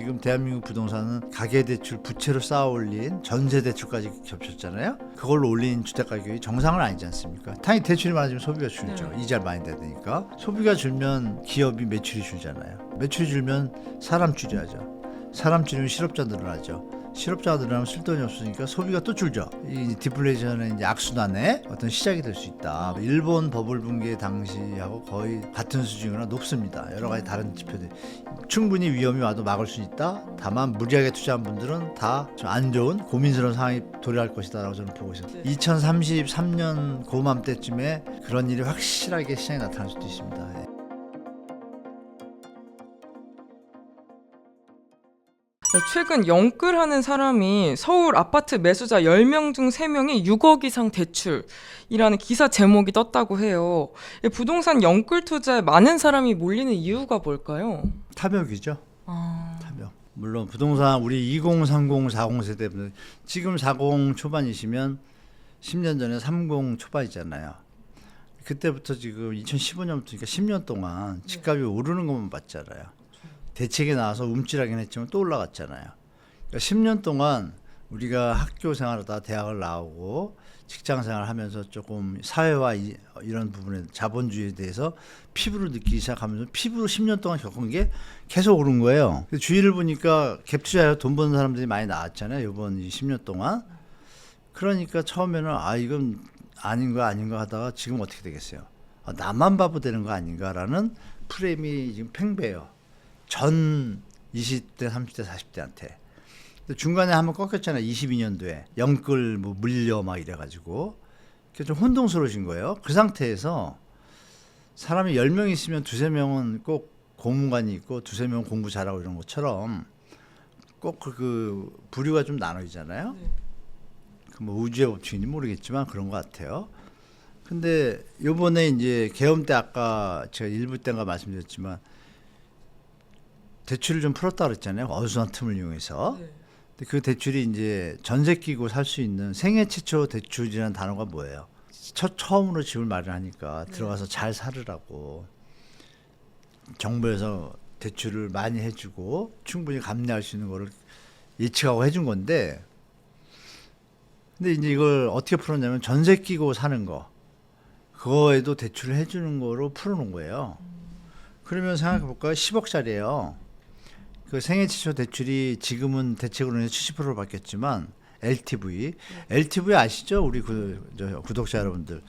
지금 대한민국 부동산은 가계대출 부채로 쌓아 올린 전세대출까지 겹쳤잖아요. 그걸로 올린 주택가격이 정상은 아니지 않습니까? 당연히 대출이 많아지면 소비가 줄죠. 네. 이자를 많이 내야 되니까. 소비가 줄면 기업이 매출이 줄잖아요. 매출이 줄면 사람 줄여야죠. 사람 줄이면 실업자 늘어나죠. 실업자가 늘어나면 쓸 돈이 없으니까 소비가 또 줄죠. 이 디플레이션의 이제 악순환의 어떤 시작이 될 수 있다. 일본 버블 붕괴 당시하고 거의 같은 수준이거나 높습니다. 여러 가지 다른 지표들 충분히 위험이 와도 막을 수 있다. 다만 무리하게 투자한 분들은 다좀안 좋은 고민스러운 상황이 도래할 것이다라고 저는 보고 있습니다. 네. 2033년 고맘때쯤에 그런 일이 확실하게 시장에 나타날 수도 있습니다. 최근 영끌하는 사람이 서울 아파트 매수자 10명 중 3명이 6억 이상 대출이라는 기사 제목이 떴다고 해요. 이 부동산 영끌 투자에 많은 사람이 몰리는 이유가 뭘까요? 탐욕이죠. 아, 탐욕. 물론 부동산 우리 2030, 40 세대분들 지금 40 초반이시면 10년 전에 30 초반이잖아요. 그때부터 지금 2015년부터 그러니까 10년 동안 집값이 오르는 것만 봤잖아요. 대책이 나와서 움찔하긴 했지만 또 올라갔잖아요. 그러니까 10년 동안 우리가 학교 생활하다 대학을 나오고 직장 생활하면서 조금 사회와 이, 런 부분에 자본주의에 대해서 피부로 느끼기 시작하면서 피부로 10년 동안 겪은 게 계속 오른 거예요. 근데 주위를 보니까 갭 투자에 돈 버는 사람들이 많이 나왔잖아요. 이번 이 10년 동안. 그러니까 처음에는 아 이건 아닌 거 아닌 거 하다가 지금 어떻게 되겠어요? 아, 나만 바보 되는 거 아닌가라는 프레임이 지금 팽배해요. 전 20대, 30대, 40대한테. 중간에 한번 꺾였잖아요. 22년도에 영끌 뭐 물려 막 이래가지고 좀 혼동스러우신 거예요. 그 상태에서 사람이 10명 있으면 두세 명은 꼭 고문관이 있고 두세 명은 공부 잘하고 이런 것처럼 꼭그 부류가 좀 나눠지잖아요. 네. 그뭐 우주의 법칙인지 모르겠지만 그런 것 같아요. 근데 요번에 이제 계엄 때 아까 제가 일부 때인가 말씀드렸지만 대출을 좀 풀었다 그랬잖아요. 어수선한 틈을 이용해서. 네. 근데 그 대출이 이제 전세 끼고 살 수 있는 생애 최초 대출이라는 단어가 뭐예요? 첫 처음으로 집을 마련하니까 네. 들어가서 잘 살으라고 정부에서 대출을 많이 해주고 충분히 감내할 수 있는 거를 예측하고 해준 건데 근데 이제 이걸 어떻게 풀었냐면 전세 끼고 사는 거 그거에도 대출을 해주는 거로 풀어놓은 거예요. 그러면 생각해 볼까요? 10억짜리예요. 그 생애 최초 대출이 지금은 대책으로는 70%로 바뀌었지만 LTV, LTV 아시죠? 우리 그, 저, 구독자 여러분들.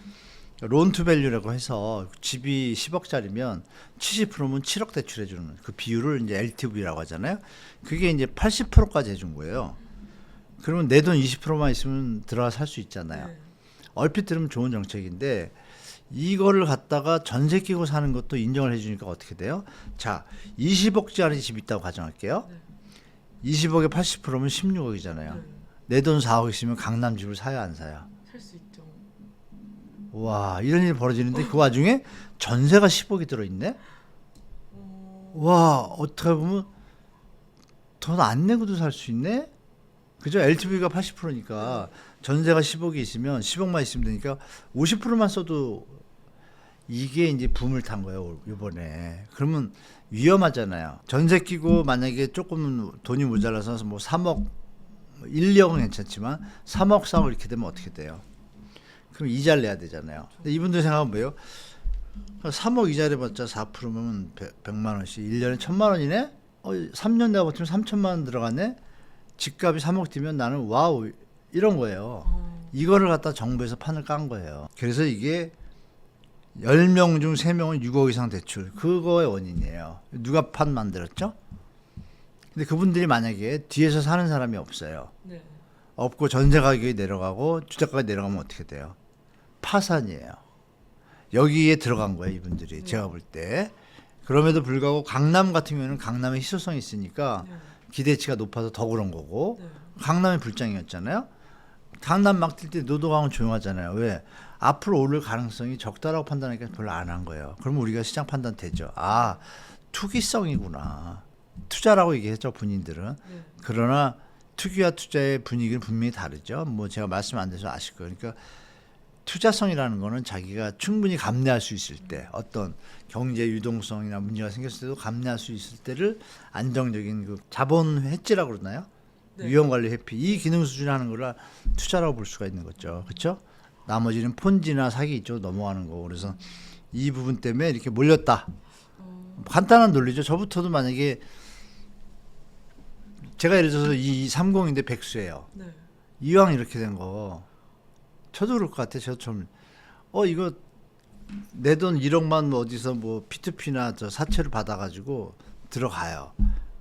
론투밸류라고 해서 집이 10억짜리면 70%면 7억 대출해 주는 그 비율을 이제 LTV라고 하잖아요. 그게 이제 80%까지 해준 거예요. 그러면 내 돈 20%만 있으면 들어가 살 수 있잖아요. 네. 얼핏 들으면 좋은 정책인데 이거를 갖다가 전세 끼고 사는 것도 인정을 해주니까 어떻게 돼요? 자, 20억짜리 집 있다고 가정할게요. 20억에 80%면 16억이잖아요. 네. 내돈 4억 있으면 강남 집을 사야 안 사야? 살수 있죠. 와, 이런 일이 벌어지는데 그 와중에 전세가 10억이 들어있네? 와, 어떻게 보면 돈 안 내고도 살 수 있네? 그죠? LTV가 80%니까 전세가 10억이 있으면 10억만 있으면 되니까 50%만 써도 이게 이제 붐을 탄 거예요, 이번에. 그러면 위험하잖아요. 전세 끼고 만약에 조금 돈이 모자라서 뭐 3억, 1, 2억은 괜찮지만 3억, 4억 이렇게 되면 어떻게 돼요? 그럼 이자를 내야 되잖아요. 근데 이분들 생각은 뭐예요? 3억 이자를 받자 4%면 100, 만 원씩 1년에 1000만 원이네? 어, 3년 내가 버티면 3천만 원 들어가네? 집값이 3억 뛰면 나는 와우 이런 거예요. 어, 이거를 갖다 정부에서 판을 깐 거예요. 그래서 이게 10명 중 3명은 6억 이상 대출. 그거의 원인이에요. 누가 판 만들었죠? 근데 그분들이 만약에 뒤에서 사는 사람이 없어요. 네. 없고 전세 가격이 내려가고 주택 가격이 내려가면 어떻게 돼요? 파산이에요. 여기에 들어간 거예요, 이분들이. 제가 볼 때. 그럼에도 불구하고 강남 같은 경우에는 강남의 희소성이 있으니까 네. 기대치가 높아서 더 그런 거고 네. 강남이 불장이었잖아요. 강남 막 뛸 때 노도강은 조용하잖아요. 왜? 앞으로 오를 가능성이 적다라고 판단하니까 별로 안 한 거예요. 그러면 우리가 시장 판단 되죠. 아, 투기성이구나. 투자라고 얘기했죠, 본인들은. 네. 그러나 투기와 투자의 분위기는 분명히 다르죠. 뭐 제가 말씀 안 드려서 아실 거예요. 그러니까 투자성이라는 거는 자기가 충분히 감내할 수 있을 때 어떤 경제 유동성이나 문제가 생겼을 때도 감내할 수 있을 때를 안정적인 그 자본 회지라고 그러나요? 네. 위험 관리 회피 이 기능 수준에 하는 거라 투자라고 볼 수가 있는 거죠. 그렇죠? 나머지는 폰지나 사기 이쪽으로 넘어가는 거고 그래서 이 부분 때문에 이렇게 몰렸다. 간단한 논리죠. 저부터도 만약에 제가 예를 들어서 이 30인데 백수예요. 네. 이왕 이렇게 된 거 저도 그럴 것 같아요. 저처럼 어 이거 내 돈 1억만 뭐 어디서 뭐 P2P나 저 사채를 받아가지고 들어가요.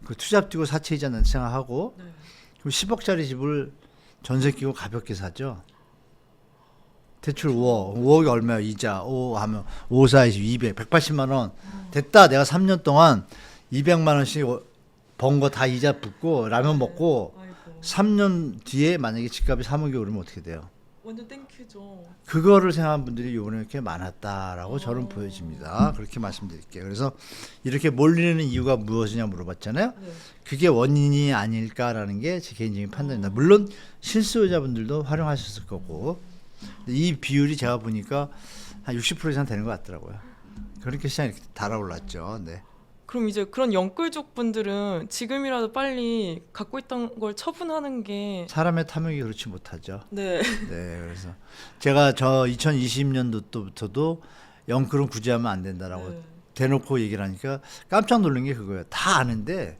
그 투잡 뛰고 사채 이자 낸 생각하고 네. 그럼 10억짜리 집을 전세 끼고 가볍게 사죠. 대출 5억, 5억이 얼마야 이자 5 하면 5, 4, 20, 200, 180만 원 됐다. 내가 3년 동안 200만 원씩 번 거 다 이자 붙고 라면 먹고 아이고. 3년 뒤에 만약에 집값이 3억이 오르면 어떻게 돼요? 완전 땡큐죠. 그거를 생각한 분들이 요번에 이렇게 많았다라고 저는 어. 보여집니다. 그렇게 말씀드릴게요. 그래서 이렇게 몰리는 이유가 무엇이냐 물어봤잖아요. 네. 그게 원인이 아닐까라는 게 제 개인적인 판단입니다. 물론 실수요자분들도 활용하셨을 거고 이 비율이 제가 보니까 한 60% 이상 되는 것 같더라고요. 그렇게 시장이 이렇게 달아올랐죠. 네. 그럼 이제 그런 영끌족 분들은 지금이라도 빨리 갖고 있던 걸 처분하는 게 사람의 탐욕이 그렇지 못하죠. 네. 네, 그래서 제가 저 2020년도 때부터도 영끌은 구제하면 안 된다라고 네. 대놓고 얘기를 하니까 깜짝 놀란 게 그거예요. 다 아는데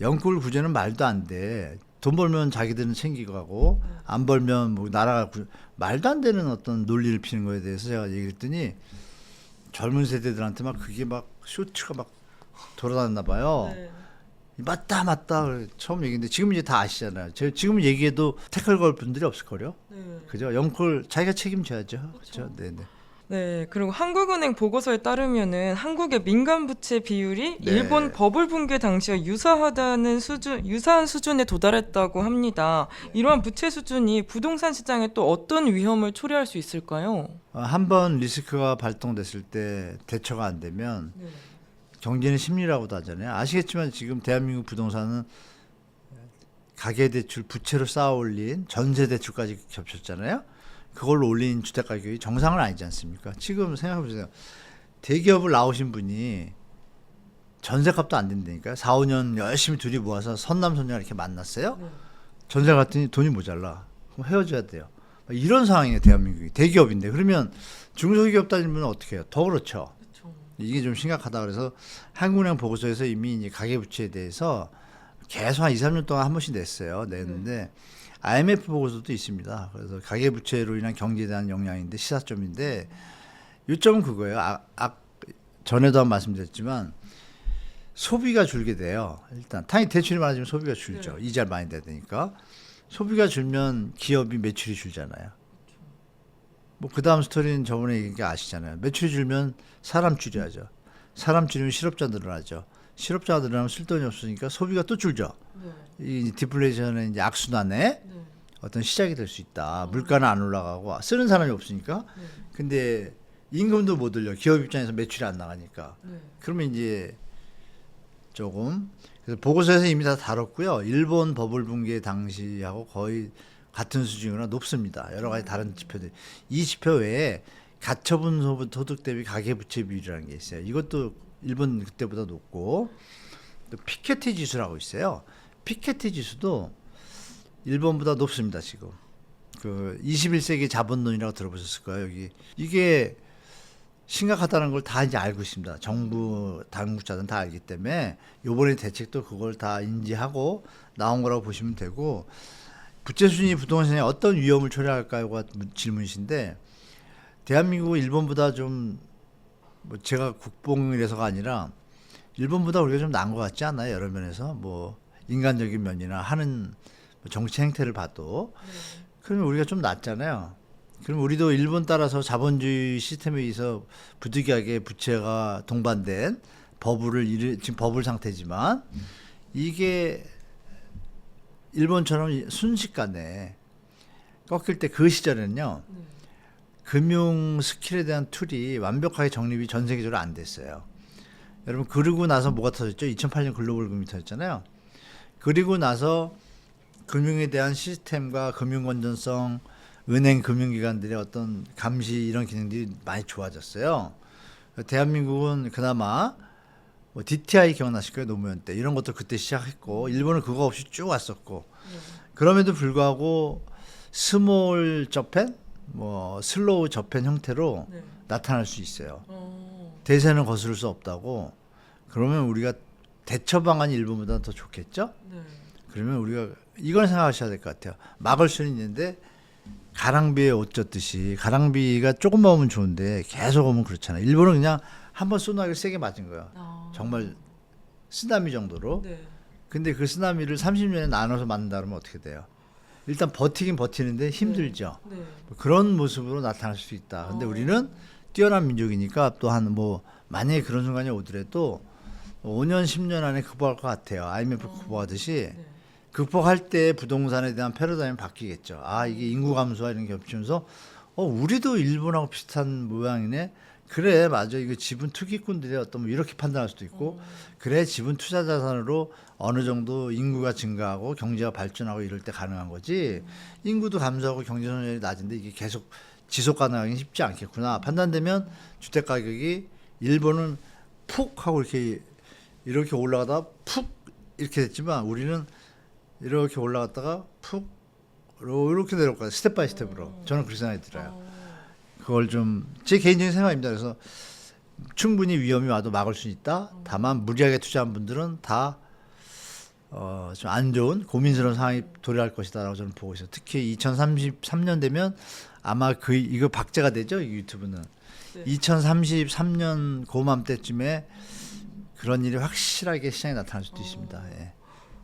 영끌 구제는 말도 안 돼. 돈 벌면 자기들은 챙기고 가고 안 벌면 뭐 나라가 구... 말도 안 되는 어떤 논리를 피는 거에 대해서 제가 얘기했더니 젊은 세대들한테 막 그게 막 쇼츠가 막 돌아다녔나 봐요. 네. 맞다 맞다. 처음 얘기인데 지금 이제 다 아시잖아요. 제 지금 얘기해도 태클 걸 분들이 없을 거요. 네. 그죠? 영끌 자기가 책임져야죠. 그렇죠. 그렇죠? 네, 네. 네, 그리고 한국은행 보고서에 따르면은 한국의 민간 부채 비율이 네. 일본 버블 붕괴 당시와 유사하다는 수준, 유사한 수준에 도달했다고 합니다. 이러한 부채 수준이 부동산 시장에 또 어떤 위험을 초래할 수 있을까요? 어, 한번 리스크가 발동됐을 때 대처가 안 되면 네. 경제는 심리라고도 하잖아요. 아시겠지만 지금 대한민국 부동산은 가계대출 부채로 쌓아올린 전세대출까지 겹쳤잖아요. 그걸로 올린 주택 가격이 정상은 아니지 않습니까? 지금 생각해 보세요. 대기업을 나오신 분이 전세값도 안 된다니까요. 4, 5년 열심히 둘이 모아서 선남선녀 이렇게 만났어요. 네. 전세 갔더니 돈이 모자라. 그럼 헤어져야 돼요. 이런 상황이에요, 대한민국이. 대기업인데. 그러면 중소기업 다니면 어떻게 해요? 더 그렇죠. 그렇죠. 이게 좀 심각하다 그래서 한국은행 보고서에서 이미 이제 가계부채에 대해서 계속 한 2, 3년 동안 한 번씩 냈어요. 냈는데 IMF 보고서도 있습니다. 그래서 가계부채로 인한 경제에 대한 영향인데 시사점인데 요점은 그거예요. 아, 아, 전에도 한 말씀드렸지만 소비가 줄게 돼요. 일단 당연히 대출이 많아지면 소비가 줄죠. 이자를 많이 내야 되니까 소비가 줄면 기업이 매출이 줄잖아요. 뭐 그 다음 스토리는 저번에 얘기한 게 아시잖아요. 매출이 줄면 사람 줄여야죠. 사람 줄이면 실업자 늘어나죠. 실업자가 늘어나면 쓸 돈이 없으니까 소비가 또 줄죠. 네. 이 디플레이션의 이제 악순환의 네. 어떤 시작이 될 수 있다. 물가는 안 올라가고 쓰는 사람이 없으니까. 네. 근데 임금도 못 올려. 기업 입장에서 매출이 안 나가니까. 네. 그러면 이제 조금 그래서 보고서에서 이미 다 다뤘고요. 일본 버블 붕괴 당시하고 거의 같은 수준이거나 높습니다. 여러 가지 다른 지표들. 이 지표 외에 가처분 소득 소득 대비 가계부채 비율이라는 게 있어요. 이것도 일본 그때보다 높고 또 피케티 지수라고 있어요. 피케티 지수도 일본보다 높습니다, 지금. 그 21세기 자본론이라고 들어보셨을 거예요, 여기. 이게 심각하다는 걸 다 이제 알고 있습니다. 정부 당국자들은 다 알기 때문에 요번에 대책도 그걸 다 인지하고 나온 거라고 보시면 되고 부채 순위 부동산에 어떤 위험을 초래할까요가 질문이신데 대한민국은 일본보다 좀 뭐 제가 국뽕이라서가 아니라 일본보다 우리가 좀 나은 것 같지 않나요? 여러 면에서 뭐 인간적인 면이나 하는 뭐 정치 행태를 봐도 그러면 우리가 좀 낫잖아요. 그럼 우리도 일본 따라서 자본주의 시스템에 의해서 부득이하게 부채가 동반된 버블을 이르, 지금 버블 상태지만 이게 일본처럼 순식간에 꺾일 때 그 시절에는요 네. 금융 스킬에 대한 툴이 완벽하게 정립이 전 세계적으로 안 됐어요. 여러분 그러고 나서 뭐가 터졌죠? 2008년 글로벌 금융이 터졌잖아요. 그리고 나서 금융에 대한 시스템과 금융 건전성 은행 금융기관들의 어떤 감시 이런 기능들이 많이 좋아졌어요. 대한민국은 그나마 뭐 DTI 기억나실 거예요 노무현 때 이런 것도 그때 시작했고 일본은 그거 없이 쭉 왔었고 그럼에도 불구하고 스몰 저펜 뭐 슬로우 저펜 형태로 네. 나타날 수 있어요. 어. 대세는 거스를 수 없다고 그러면 우리가 대처 방안이 일본보다 더 좋겠죠? 네. 그러면 우리가 이걸 생각하셔야 될 것 같아요. 막을 수는 있는데 가랑비에 옷 젖듯이 가랑비가 조금만 오면 좋은데 계속 오면 그렇잖아요. 일본은 그냥 한번 소나기를 세게 맞은 거예요. 아. 정말 쓰나미 정도로. 네. 근데 그 쓰나미를 30년에 나눠서 맞는다 그러면 어떻게 돼요? 일단 버티긴 버티는데 힘들죠. 네. 뭐 그런 모습으로 나타날 수 있다. 근데 어. 우리는 뛰어난 민족이니까 또 한 뭐 만약에 그런 순간이 오더라도 5년 10년 안에 극복할 것 같아요. IMF 극복하듯이 네. 극복할 때 부동산에 대한 패러다임이 바뀌겠죠. 아 이게 인구 감소와 이런 게 겹치면서 어 우리도 일본하고 비슷한 모양이네. 그래 맞아. 이거 지분 투기꾼들의 어떤 뭐 이렇게 판단할 수도 있고 그래 지분 투자 자산으로 어느 정도 인구가 증가하고 경제가 발전하고 이럴 때 가능한 거지. 인구도 감소하고 경제 성장이 낮은데 이게 계속 지속 가능하기 쉽지 않겠구나. 판단되면 주택 가격이 일본은 푹 하고 이렇게 이렇게 올라가다 푹 이렇게 됐지만 우리는 이렇게 올라갔다가 푹 이렇게 내려가요 스텝 바이 스텝으로 저는 그렇게 생각이 들어요. 어. 그걸 좀 제 개인적인 생각입니다. 그래서 충분히 위험이 와도 막을 수 있다. 다만 무리하게 투자한 분들은 다 어, 좀 안 좋은 고민스러운 상황이 도래할 것이다라고 저는 보고 있어요. 특히 2033년 되면 아마 그 이거 박제가 되죠 이 유튜브는 네. 2033년 고맘 때쯤에 그런 일이 확실하게 시장에 나타날 수도 있습니다. 예.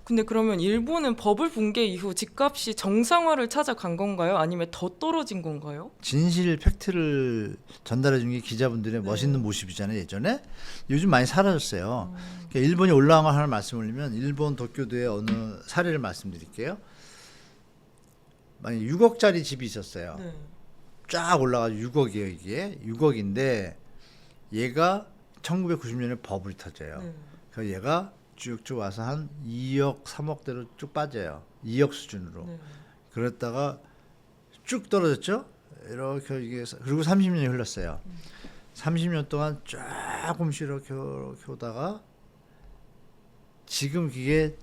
근데 그러면 일본은 버블 붕괴 이후 집값이 정상화를 찾아간 건가요? 아니면 더 떨어진 건가요? 진실 팩트를 전달해 준 게 기자분들의 멋있는 모습이잖아요 예전에 요즘 많이 사라졌어요 그러니까 일본이 올라간 걸 하나 말씀 올리면 일본 도쿄도의 어느 사례를 말씀드릴게요 만약 6억짜리 집이 있었어요 네. 쫙 올라가지고 6억이에요 이게 6억인데 얘가 1990년에 버블이 터져요 네. 그래서 얘가 쭉쭉 와서 한 2억 3억대로 쭉 빠져요 2억 수준으로 네. 그랬다가 쭉 떨어졌죠. 이렇게 이게 사- 그리고 30년이 흘렀어요. 30년 동안 조금씩 이렇게 이렇게 오다가 지금 그게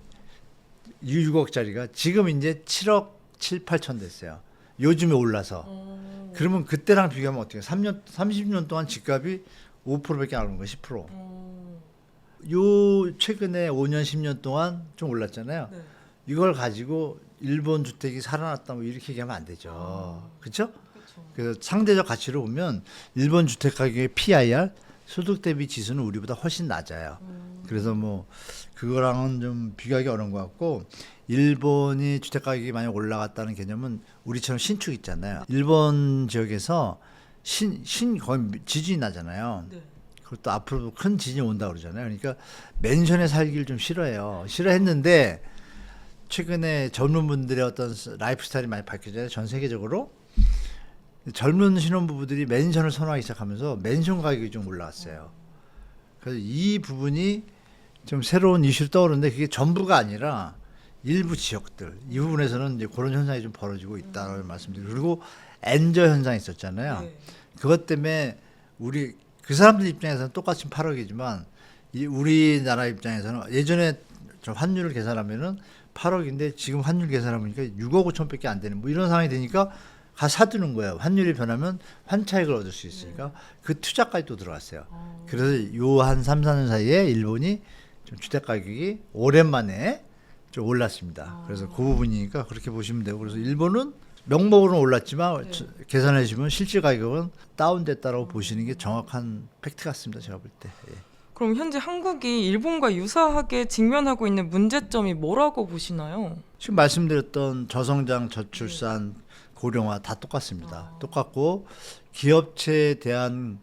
6억짜리가 지금 이제 7억 7, 8천 됐어요. 요즘에 올라서. 어. 그러면 그때랑 비교하면 어떻게? 3년 30년 동안 집값이 5%밖에 안 오른 거예요. 10%. 어. 요 최근에 5년 10년 동안 좀 올랐잖아요. 네. 이걸 가지고 일본 주택이 살아났다 뭐 이렇게 얘기하면 안 되죠. 아. 그렇죠? 그래서 상대적 가치로 보면 일본 주택 가격의 PIR 소득 대비 지수는 우리보다 훨씬 낮아요. 그래서 뭐 그거랑은 좀 비교하기 어려운 것 같고 일본이 주택 가격이 많이 올라갔다는 개념은 우리처럼 신축 있잖아요. 일본 지역에서 신, 신 거의 지진이 나잖아요. 네. 그것도 앞으로도 큰 지진이 온다 그러잖아요. 그러니까 맨션에 살기를 좀 싫어해요. 싫어했는데 최근에 젊은 분들의 어떤 라이프 스타일이 많이 바뀌잖아요. 전 세계적으로 젊은 신혼부부들이 맨션을 선호하기 시작하면서 맨션 가격이 좀 올라왔어요. 그래서 이 부분이 좀 새로운 이슈로 떠오르는데 그게 전부가 아니라 일부 지역들 이 부분에서는 이제 그런 현상이 좀 벌어지고 있다는 말씀드리고 그리고 엔저 현상이 있었잖아요. 네. 그것 때문에 우리 그 사람들 입장에서는 똑같이 8억이지만 이 우리나라 입장에서는 예전에 저 환율을 계산하면은 8억인데 지금 환율 계산하니까 6억 5천밖에 안 되는 뭐 이런 상황이 되니까 가 사두는 거예요. 환율이 변하면 환차익을 얻을 수 있으니까 그 투자까지 또 들어갔어요. 어. 그래서 요 한 3, 4년 사이에 일본이 좀 주택 가격이 오랜만에 좀 올랐습니다. 그래서 그 부분이니까 그렇게 보시면 되고 그래서 일본은 명목으로는 올랐지만 저- 계산해 주시면 실질 가격은 다운됐다라고 보시는 게 정확한 팩트 같습니다. 제가 볼 때. 예. 그럼 현재 한국이 일본과 유사하게 직면하고 있는 문제점이 뭐라고 보시나요? 지금 말씀드렸던 저성장, 저출산, 고령화 다 똑같습니다. 똑같고 기업체에 대한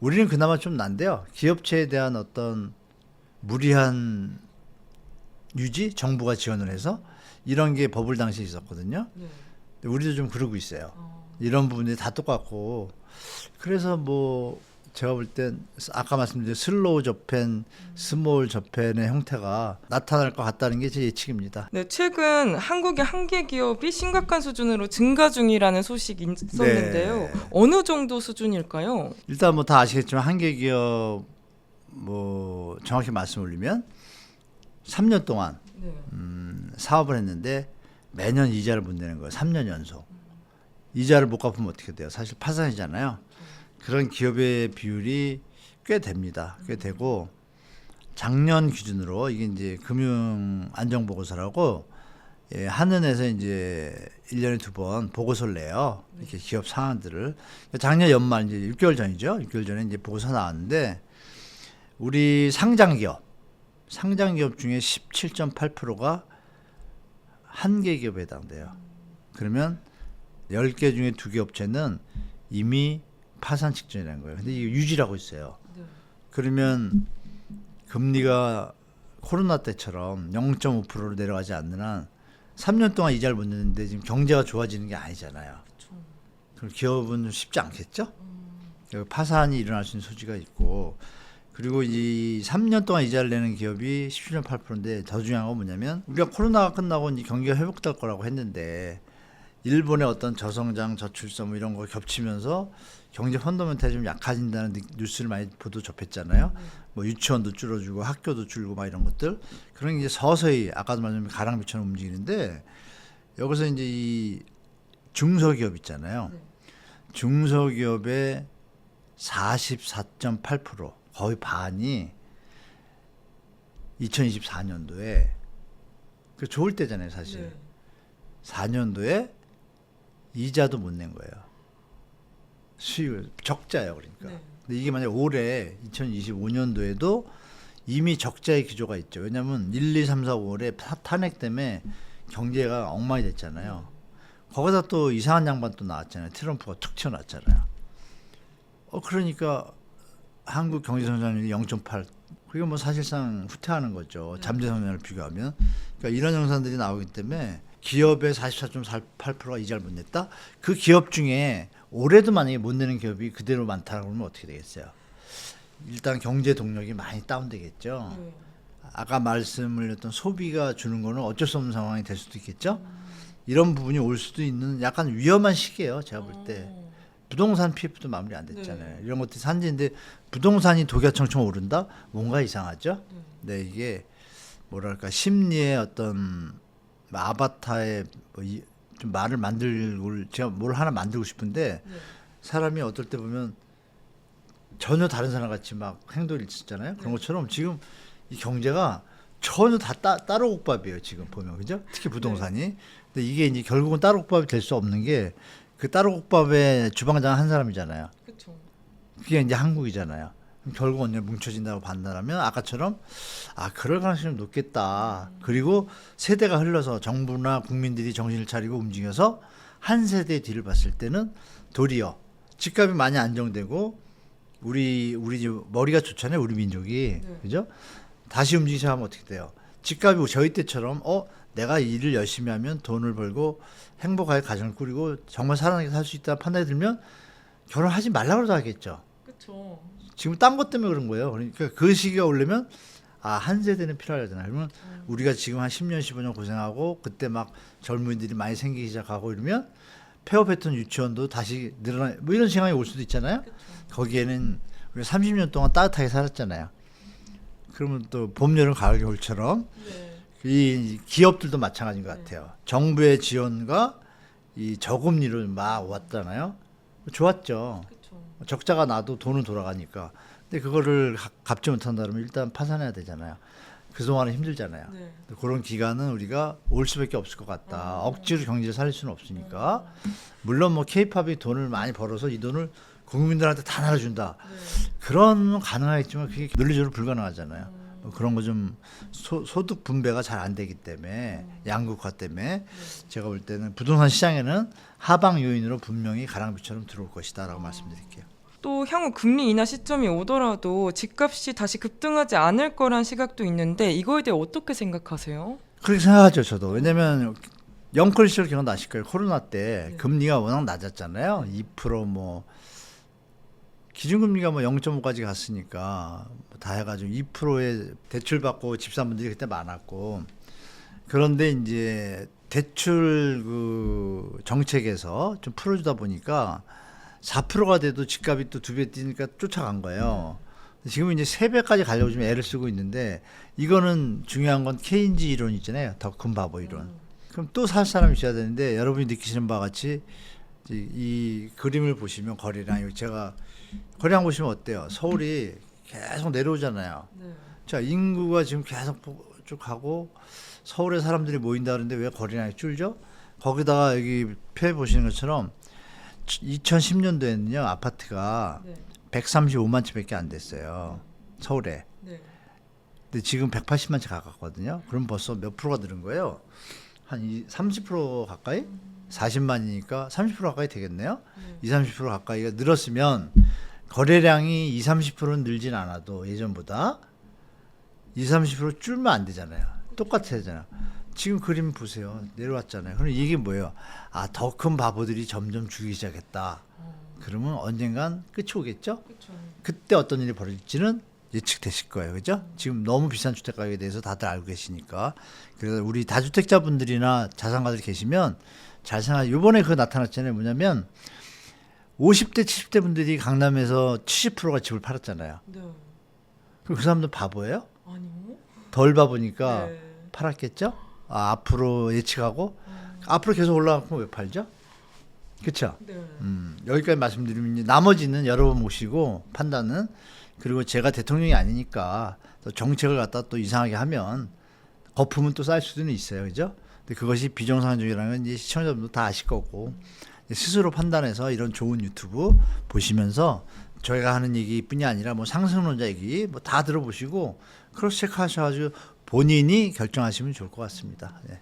우리는 그나마 좀 난데요. 기업체에 대한 어떤 무리한 유지 정부가 지원을 해서 이런 게 버블 당시에 있었거든요. 네. 우리도 좀 그러고 있어요. 어. 이런 부분들이 다 똑같고 그래서 뭐 제가 볼 땐 아까 말씀드린 슬로우 저펜, 스몰 저펜의 형태가 나타날 것 같다는 게 제 예측입니다. 네, 최근 한국의 한계 기업이 심각한 수준으로 증가 중이라는 소식이 있었는데요. 네. 어느 정도 수준일까요? 일단 뭐 다 아시겠지만 한계 기업 뭐 정확히 말씀 올리면 3년 동안 네. 음, 사업을 했는데 매년 이자를 못 내는 거예요. 3년 연속. 이자를 못 갚으면 어떻게 돼요? 사실 파산이잖아요. 그런 기업의 비율이 꽤 됩니다. 꽤 되고 작년 기준으로 이게 이제 금융 안정 보고서라고 예, 한은에서 이제 1년에 두 번 보고서를 내요. 이렇게 기업 상황들을. 작년 연말 이제 6개월 전이죠. 6개월 전에 이제 보고서 나왔는데 우리 상장 기업 상장 기업 중에 17.8%가 한 개 기업에 해당돼요. 그러면 10개 중에 두 개 업체는 이미 파산 직전이라는 거예요. 근데 이게 유지라고 있어요. 네. 그러면 금리가 코로나 때처럼 0.5%로 내려가지 않는 한 3년 동안 이자를 못 내는데 지금 경제가 좋아지는 게 아니잖아요. 그럼 기업은 쉽지 않겠죠? 여기 파산이 일어날 수 있는 소지가 있고 그리고 이 3년 동안 이자를 내는 기업이 17.8%인데 더 중요한 건 뭐냐면 우리가 코로나가 끝나고 이제 경기가 회복될 거라고 했는데 일본의 어떤 저성장, 저출산 뭐 이런 거 겹치면서 경제 펀더멘탈이 좀 약해진다는 느- 뉴스를 많이 보도 접했잖아요. 뭐 유치원도 줄어들고 학교도 줄고 막 이런 것들 그런 게 이제 서서히 아까도 말했지만 가랑비처럼 움직이는데 여기서 이제 이 중소기업 있잖아요. 중소기업의 44.8% 거의 반이 2024년도에 그 좋을 때잖아요, 사실. 네. 4년도에 이자도 못 낸 거예요. 수익을 적자예요, 그러니까. 네. 근데 이게 만약 올해 2025년도에도 이미 적자의 기조가 있죠. 왜냐하면 1, 2, 3, 4, 5월에 탄핵 때문에 경제가 엉망이 됐잖아요. 거기다 또 이상한 양반 또 나왔잖아요. 트럼프가 툭 튀어나왔잖아요. 어 그러니까 한국 경제 성장률이 0.8. 그게 뭐 사실상 후퇴하는 거죠. 잠재 성장을 비교하면. 그러니까 이런 영상들이 나오기 때문에 기업의 44.48%가 이자를 못 냈다. 그 기업 중에 올해도 만약에 못 내는 기업이 그대로 많다고 그러면 어떻게 되겠어요? 일단 경제 동력이 많이 다운되겠죠. 네. 아까 말씀을 했던 소비가 주는 거는 어쩔 수 없는 상황이 될 수도 있겠죠. 이런 부분이 올 수도 있는 약간 위험한 시기예요. 제가 볼 때. 어. 부동산 PF도 마무리 안 됐잖아요. 네. 이런 것들이 산지인데 부동산이 독야청청 오른다? 뭔가 이상하죠? 네, 이게 뭐랄까 심리의 어떤 뭐 아바타의 뭐 이- 좀 말을 만들고 제가 뭘 하나 만들고 싶은데 네. 사람이 어떨 때 보면 전혀 다른 사람 같이 막 행동을 있잖아요. 그런 것처럼 지금 이 경제가 전혀 다 따, 따로 국밥이에요. 지금 보면 그죠? 특히 부동산이. 근데 이게 이제 결국은 따로 국밥이 될 수 없는 게 그 따로국밥의 주방장 한 사람이잖아요. 그렇죠. 그게 이제 한국이잖아요. 결국 언제 뭉쳐진다고 판단하면 아까처럼 아 그럴 가능성이 좀 높겠다. 그리고 세대가 흘러서 정부나 국민들이 정신을 차리고 움직여서 한 세대의 뒤를 봤을 때는 도리어 집값이 많이 안정되고 우리 우리 집 머리가 좋잖아요. 우리 민족이 네. 그죠? 다시 움직이기 시작하면 어떻게 돼요? 집값이 저희 때처럼 어 내가 일을 열심히 하면 돈을 벌고 행복하게 가정을 꾸리고 정말 사랑하게 살 수 있다 판단이 들면 결혼하지 말라고도 하겠죠. 그렇죠. 지금 딴 것 때문에 그런 거예요. 그러니까 그 시기가 오려면 아, 한 세대는 필요하잖아요. 그러면 우리가 지금 한 10년, 15년 고생하고 그때 막 젊은이들이 많이 생기기 시작하고 이러면 폐업 패턴 유치원도 다시 늘어나 뭐 이런 상황이 올 수도 있잖아요. 거기에는 우리가 30년 동안 따뜻하게 살았잖아요. 그러면 또 봄, 여름, 가을, 겨울처럼 네. 이 기업들도 마찬가지인 것 같아요. 정부의 지원과 이 저금리로 막 왔잖아요. 좋았죠. 그렇죠. 적자가 나도 돈은 돌아가니까. 근데 그거를 가- 갚지 못한다 그러면 일단 파산해야 되잖아요. 그동안은 힘들잖아요. 네. 그런 기간은 우리가 올 수밖에 없을 것 같다. 억지로 경제를 살릴 수는 없으니까. 물론 뭐 케이팝이 돈을 많이 벌어서 이 돈을 국민들한테 다 나눠준다. 네. 그런 건 가능하겠지만 그게 논리적으로 불가능하잖아요. 뭐 그런 거 좀 소득 분배가 잘 안 되기 때문에 양극화 때문에 제가 볼 때는 부동산 시장에는 하방 요인으로 분명히 가랑비처럼 들어올 것이다라고 말씀드릴게요. 또 향후 금리 인하 시점이 오더라도 집값이 다시 급등하지 않을 거란 시각도 있는데 이거에 대해 어떻게 생각하세요? 그렇게 생각하죠, 저도. 왜냐면 영끌 시절 기억나실 거예요. 코로나 때 금리가 워낙 낮았잖아요. 2%뭐 기준금리가 뭐 0.5까지 갔으니까 뭐다 해가지고 2%의 대출 받고 집사분들이 그때 많았고 그런데 이제 대출 그 정책에서 좀 풀어주다 보니까 4%가 돼도 집값이 또 두 배 뛰니까 쫓아간 거예요. 지금 이제 세 배까지 가려고 좀 애를 쓰고 있는데 이거는 중요한 건 케인즈 이론 있잖아요. 더큰 바보 이론. 그럼 또 살 사람이 있어야 되는데 여러분이 느끼시는 바와 같이 이, 이 그림을 보시면 거리랑 제가 거리랑 보시면 어때요? 서울이 계속 내려오잖아요. 네. 자 인구가 지금 계속 보- 쭉 가고 서울에 사람들이 모인다 그러는데 왜 거리량이 줄죠? 거기다가 여기 표에 보시는 것처럼 2010년도에는요 아파트가 네. 135만 채밖에 안 됐어요 서울에. 네. 근데 지금 180만 채 가깝거든요. 그럼 벌써 몇 프로가 늘은 거예요? 한 이- 30% 가까이? 40만이니까 30% 가까이 되겠네요. 네. 2, 30% 가까이가 늘었으면 거래량이 2, 30%는 늘진 않아도 예전보다 2, 30% 줄면 안 되잖아요. 똑같아잖아요. 지금 그림 보세요. 내려왔잖아요. 그럼 이게 뭐예요? 아, 더 큰 바보들이 점점 죽이기 시작했다. 그러면 언젠간 끝이 오겠죠? 그렇죠. 그때 어떤 일이 벌어질지는 예측되실 거예요. 그죠? 지금 너무 비싼 주택 가격에 대해서 다들 알고 계시니까. 그래서 우리 다주택자분들이나 자산가들 계시면 잘 생각, 요번에 그거 나타났잖아요. 뭐냐면 50대, 70대 분들이 강남에서 70%가 집을 팔았잖아요. 네. 그럼 그 사람들 바보예요? 아니요. 덜 바보니까 네. 팔았겠죠? 아, 앞으로 예측하고 앞으로 계속 올라가면 왜 팔죠? 그렇죠? 네. 음, 여기까지 말씀드리면 이제 나머지는 여러분 모시고 판단은 그리고 제가 대통령이 아니니까 또 정책을 갖다 또 이상하게 하면 거품은 또 쌓일 수는 있어요, 그죠? 그것이 비정상적이라는 건 이제 시청자분도 다 아실 거고 스스로 판단해서 이런 좋은 유튜브 보시면서 저희가 하는 얘기뿐이 아니라 뭐 상승론자 얘기 뭐 다 들어보시고 크로스 체크하셔가지고 본인이 결정하시면 좋을 것 같습니다. 네.